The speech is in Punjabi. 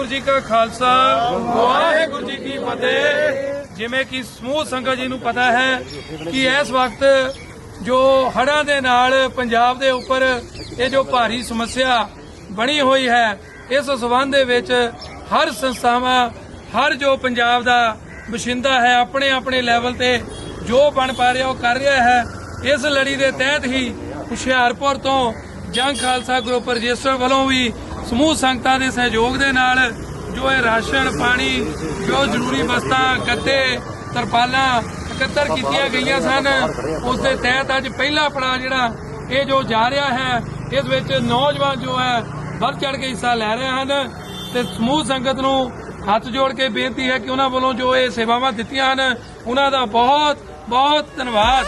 ਵਾਹਿਗੁਰੂ ਜੀ ਕਾ ਖਾਲਸਾ, ਵਾਹਿਗੁਰੂ ਜੀ ਕੀ ਫਤਿਹ। ਜਿਵੇਂ ਕਿ ਸਮੂਹ ਸੰਗਤ ਜੀ ਨੂੰ ਪਤਾ ਹੈ ਕਿ ਇਸ ਵਕਤ ਜੋ ਹੜ੍ਹਾਂ ਦੇ ਨਾਲ ਪੰਜਾਬ ਦੇ ਉੱਪਰ ਇਹ ਜੋ ਭਾਰੀ ਸਮੱਸਿਆ ਬਣੀ ਹੋਈ ਹੈ, ਇਸ ਸਬੰਧ ਦੇ ਵਿੱਚ ਹਰ ਸੰਸਥਾਵਾਂ, ਹਰ ਜੋ ਪੰਜਾਬ ਦਾ ਵਸਿੰਦਾ ਹੈ ਆਪਣੇ ਆਪਣੇ ਲੈਵਲ ਤੇ ਜੋ ਬਣ ਪਾ ਰਿਹਾ, ਉਹ ਕਰ ਰਿਹਾ ਹੈ। ਇਸ ਲੜੀ ਦੇ ਤਹਿਤ ਹੀ ਹੁਸ਼ਿਆਰਪੁਰ ਤੋਂ ਜੰਗ ਖਾਲਸਾ ਗਰੁੱਪ ਰਜਿਸਟਰ ਵੱਲੋਂ ਵੀ ਸਮੂਹ ਸੰਗਤਾਂ ਦੇ ਸਹਿਯੋਗ ਦੇ ਨਾਲ ਜੋ ਇਹ ਰਾਸ਼ਨ, ਪਾਣੀ, ਜੋ ਜ਼ਰੂਰੀ ਵਸਤਾਂ ਗੱਦੇ ਤਰਪਾਲਾਂ ਇਕੱਤਰ ਕੀਤੀਆਂ ਗਈਆਂ ਸਨ, ਉਸ ਦੇ ਤਹਿਤ ਅੱਜ ਪਹਿਲਾ ਪੜਾਅ ਜਿਹੜਾ ਇਹ ਜੋ ਜਾ ਰਿਹਾ ਹੈ, ਇਸ ਵਿੱਚ ਨੌਜਵਾਨ ਜੋ ਹੈ, ਵੱਧ ਚੜ ਕੇ ਹਿੱਸਾ ਲੈ ਰਹੇ ਹਨ ਤੇ ਸਮੂਹ ਸੰਗਤ ਨੂੰ ਹੱਥ ਜੋੜ ਕੇ ਬੇਨਤੀ ਹੈ ਕਿ ਉਹਨਾਂ ਵੱਲੋਂ ਜੋ ਇਹ ਸੇਵਾਵਾਂ ਦਿੱਤੀਆਂ ਹਨ, ਉਹਨਾਂ ਦਾ ਬਹੁਤ ਬਹੁਤ ਧੰਨਵਾਦ।